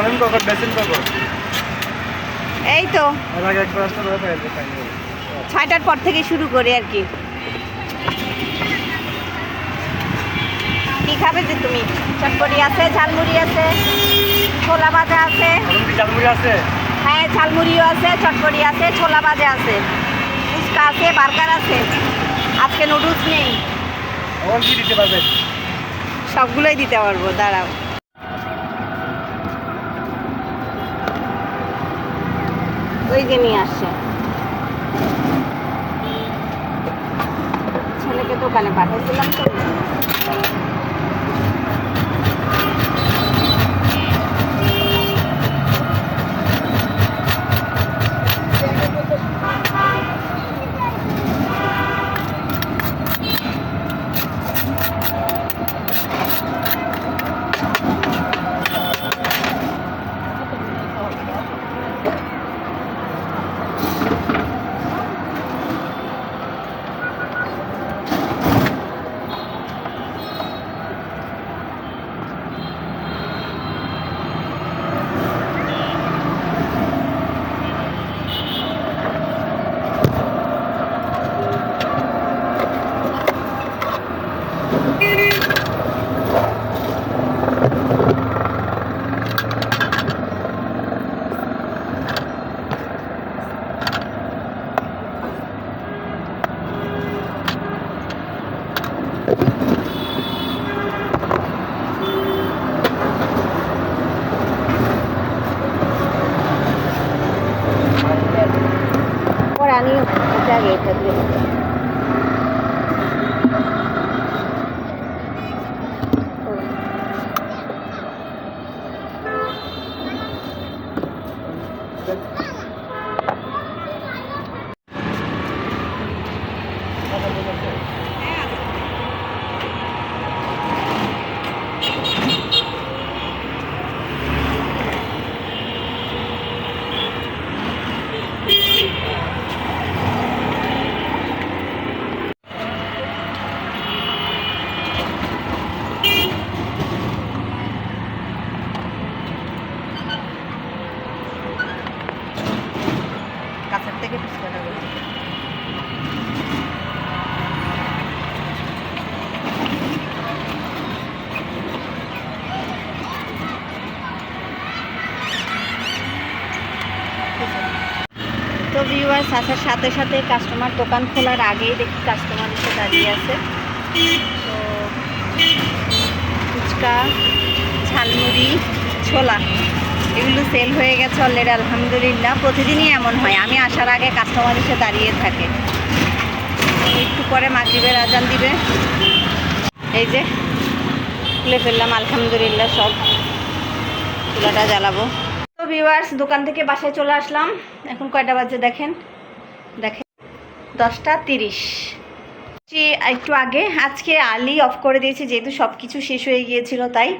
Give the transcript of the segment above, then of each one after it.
আনন্দ কখন বেসিন কখন এই তো। ছয়টার পর থেকে শুরু করি আর কি। কি খাবে যে তুমি? চটপটি আছে ঝালমুড়ি আছে ছোলা ভাজা আছে। চালমুড়ি আছে? হ্যাঁ ঝালমুড়িও আছে চটপটি আছে ছোলা ভাজা আছে। ফুচকা আছে বার্গার আছে। আজকে নুডলস নেই। সবগুলোই দিতে পারব দাঁড়াও। ওই যে নিয়ে আসছে। ছেলেকে দোকানে পাঠিয়েছিলাম তো। ভিউয়ার্স আসার সাথে সাথে কাস্টমার দোকান খোলার আগেই দেখি কাস্টমার এসে দাঁড়িয়ে আছে। তো ফুচকা, ঝালমুড়ি, ছোলা, এগুলো সেল হয়ে গেছে অলরেডি আলহামদুলিল্লাহ। প্রতিদিনই এমন হয়, আমি আসার আগে কাস্টমার এসে দাঁড়িয়ে থাকে। একটু পরে মাগরিবের আজান দিবে। এই যে, খুলে ফেললাম, আলহামদুলিল্লাহ সব। চুলাটা জ্বালাবো। তো ভিউয়ার্স দোকান থেকে বাসায় চলে আসলাম। এখন কয়টা বাজে দেখেন? দেখেন, দশটা তিরিশ। একটু আগে, আজকে আলি অফ করে দিয়েছি, যেহেতু সব কিছু শেষ হয়ে গিয়েছিল তাই।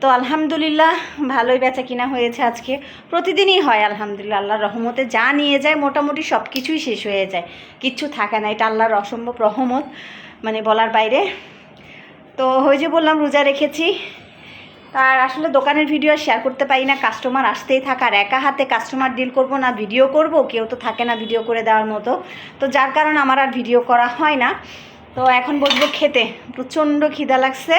তো আলহামদুলিল্লাহ, ভালোই বেচা কিনা হয়েছে আজকে। প্রতিদিনই হয়, আলহামদুলিল্লাহ, আল্লাহর রহমতে যা নিয়ে যায়, মোটামুটি সব কিছুই শেষ হয়ে যায়। কিচ্ছু থাকে না, এটা আল্লাহর অসম্ভব রহমত মানে বলার বাইরে। তো ওই যে বললাম, রোজা রেখেছি। আর আসলে দোকানের ভিডিও শেয়ার করতে পারি না কাস্টমার আসতেই থাকে, আর একা হাতে কাস্টমার ডিল করব না ভিডিও করব, কেউ তো থাকে না ভিডিও করে দেওয়ার মতো। তো যার কারণে আমার আর ভিডিও করা হয় না। তো এখন বসবো খেতে, প্রচণ্ড খিদা লাগছে।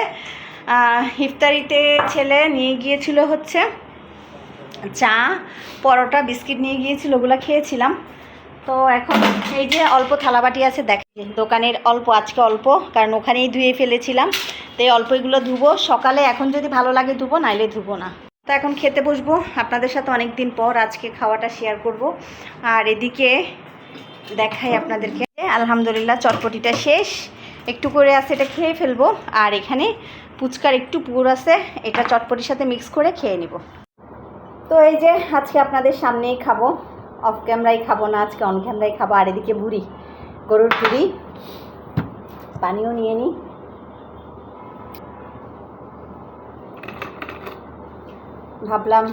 ইফতারিতে ছেলে নিয়ে গিয়েছিল হচ্ছে চা, পরোটা, বিস্কিট নিয়ে গিয়েছিল, ওগুলো খেয়েছিলাম। তো এখন এই যে অল্প থালাবাটি আছে, দেখেন দোকানের অল্প, আজকে অল্প, কারণ ওখানেই ধুয়ে ফেলেছিলাম। তো এই অল্প এগুলো ধুবো। সকালে এখন যদি ভালো লাগে ধুবো, নাইলে ধুবো না। তো এখন খেতে বসবো। আপনাদের সাথে অনেক দিন পর আজকে খাওয়াটা শেয়ার করব। আর এদিকে দেখাই আপনাদেরকে। আলহামদুলিল্লাহ, চটপটিটা শেষ। একটু করে আছে, এটা খেয়ে ফেলব। আর এখানে পুচকার একটু পুর আছে। এটা চটপটির সাথে মিক্স করে খেয়ে নিব। তো এই যে, আজকে আপনাদের সামনেই খাব। অফ ক্যামেরায় খাব না, আজকে অন ক্যামেরায় খাব। আর এদিকে বুড়ি গরুর বুড়ি পানিও নিয়ে নিই। ভাবলাম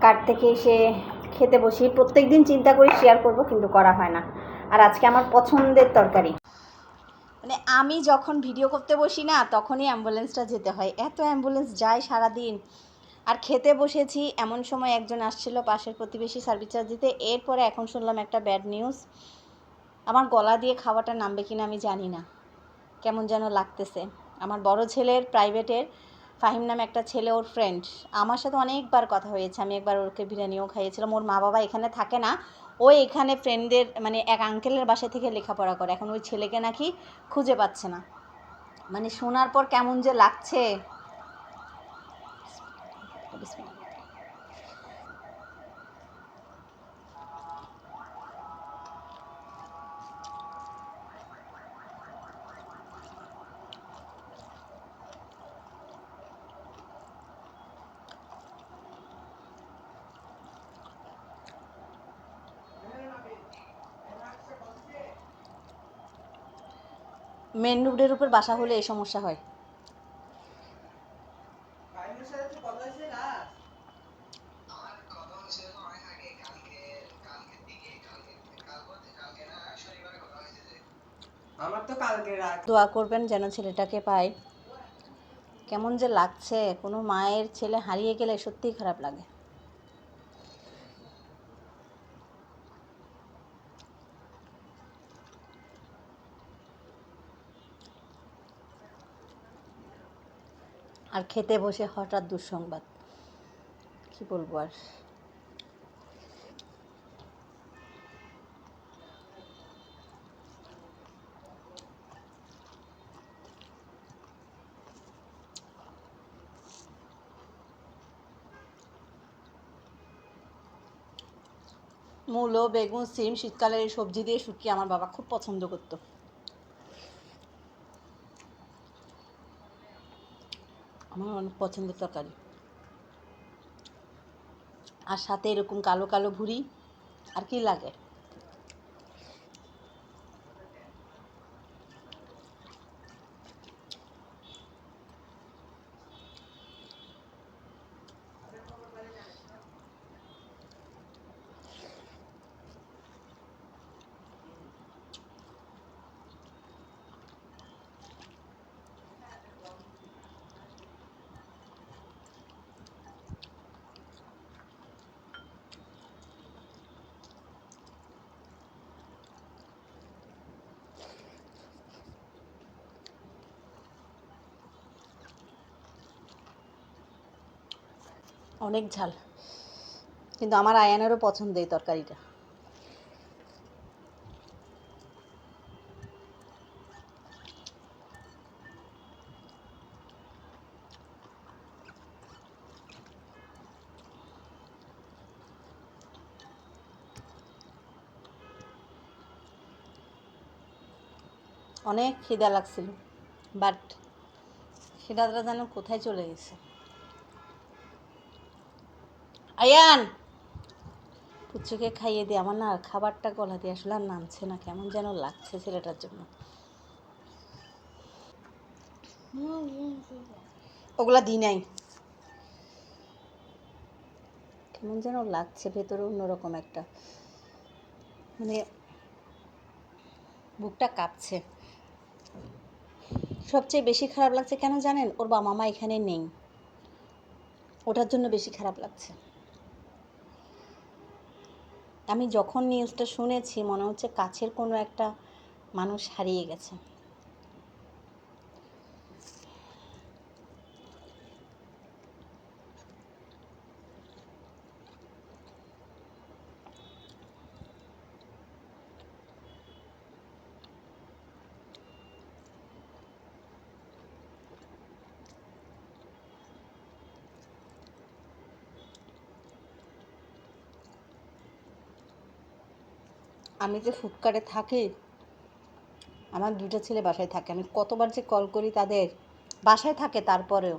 কার থেকে এসে খেতে বসি। প্রত্যেক দিন চিন্তা করি শেয়ার করব, কিন্তু করা হয় না। আর আজকে আমার পছন্দের তরকারি। মানে আমি যখন ভিডিও করতে বসি না, তখনই অ্যাম্বুলেন্সটা যেতে হয়। এত অ্যাম্বুলেন্স যায় সারাদিন। আর খেতে বসেছি, এমন সময় একজন আসছিল পাশের প্রতিবেশী সার্ভিস চার্জ দিতে। এরপরে এখন শুনলাম একটা ব্যাড নিউজ আমার গলা দিয়ে খাওয়াটা নামবে কিনা আমি জানি না। কেমন যেন লাগতেছে। আমার বড় ছেলের প্রাইভেটের ফাহিম নামে একটা ছেলে ওর ফ্রেন্ড আমার সাথে অনেকবার কথা হয়েছে। আমি একবার ওরকে বিরিয়ানিও খাইয়েছিলাম। ওর মা বাবা এখানে থাকে না। ও এখানে ফ্রেন্ডদের মানে এক আঙ্কেলের বাসা থেকে লেখাপড়া করে। এখন ওই ছেলেকে নাকি খুঁজে পাচ্ছে না। মানে শোনার পর কেমন যে লাগছে। মেন রোডের উপর বাসা হলে এই সমস্যা হয়। আমার তো কালকে রাত। দোয়া করবেন যেন ছেলেটাকে পায় কেমন যে লাগছে কোনো মায়ের ছেলে হারিয়ে গেলে সত্যিই খারাপ লাগে। আর খেতে বসে হঠাৎ দুঃসংবাদ। কি বলব আর? মূলো, বেগুন, সিম, শীতকালের সবজি দিয়ে শুকিয়ে আমার বাবা খুব পছন্দ করতো আমার অনেক পছন্দের তরকারি। আর সাথে এরকম কালো কালো ভুড়ি আর কি লাগে? অনেক ঝাল। কিন্তু আমার আয়ানেরও পছন্দ এই তরকারিটা। অনেক খিদা লাগছিল বাট খিদাটা যেন কোথায় চলে গেছে। আয়ান, পুচুকে খাইয়ে দিয়ে আমার না খাবারটা গলা দিয়ে আসলে আর নামছে না। কেমন যেন লাগছে ছেলেটার জন্য। ওগুলা দিই নাই। কেমন যেন লাগছে ভেতরে অন্যরকম একটা। মানে বুকটা কাঁপছে। সবচেয়ে বেশি খারাপ লাগছে কেন জানেন? ওর বাবা মা এখানে নেই। ওটার জন্য বেশি খারাপ লাগছে। আমি যখন নিউজটা শুনেছি মনে হচ্ছে কাছের কোনো একটা মানুষ হারিয়ে গেছে। আমি যে ফুটকারে থাকি, আমার দুটো ছেলে বাসায় থাকে, আমি কতবার যে কল করি তাদের, বাসায় থাকে তারপরেও।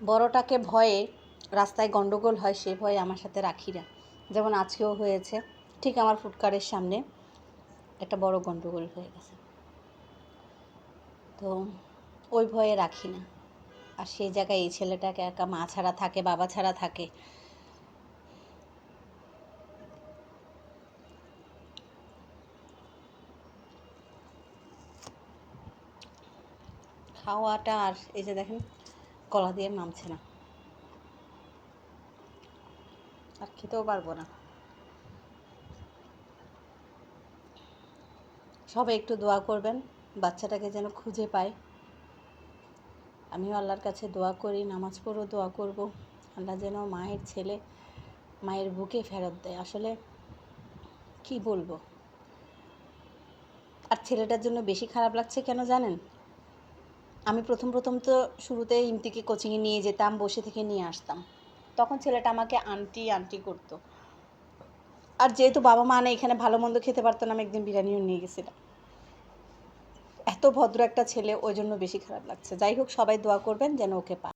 বড়টাকে ভয়ে রাস্তায় গন্ডগোল হয়, সে ভয়ে আমার সাথে রাখি না। যেমন আজকেও হয়েছে, ঠিক আমার ফুটকারের সামনে একটা বড় গন্ডগোল হয়ে গেছে। তো ওই ভয়ে রাখি না। আর সেই জায়গায় এই ছেলেটাকে একা মা ছাড়া থাকে, বাবা ছাড়া থাকে খাওয়াটা আর এই যে দেখেন গলা দিয়ে নামছে না। আর খেতেও পারব না। সবাই একটু দোয়া করবেন, বাচ্চাটাকে যেন খুঁজে পায়। আমিও আল্লাহর কাছে দোয়া করি, নামাজ পড়েও দোয়া করব। আল্লাহ যেন মায়ের ছেলে মায়ের বুকে ফেরত দেয়। আসলে কি বলব? আর ছেলেটার জন্য বেশি খারাপ লাগছে কেন জানেন? আমি প্রথম প্রথম তো শুরুতে ইমতিকে কোচিংয়ে নিয়ে যেতাম, বসে থেকে নিয়ে আসতাম। তখন ছেলেটা আমাকে আন্টি আন্টি করতো। আর যেহেতু বাবা মা নেই, এখানে ভালো মন্দ খেতে পারতো না, আমি একদিন বিরিয়ানিও নিয়ে গেছিলাম। এত ভদ্র একটা ছেলে, ওই জন্য বেশি খারাপ লাগছে। যাই হোক, সবাই দোয়া করবেন যেন ওকে পায়।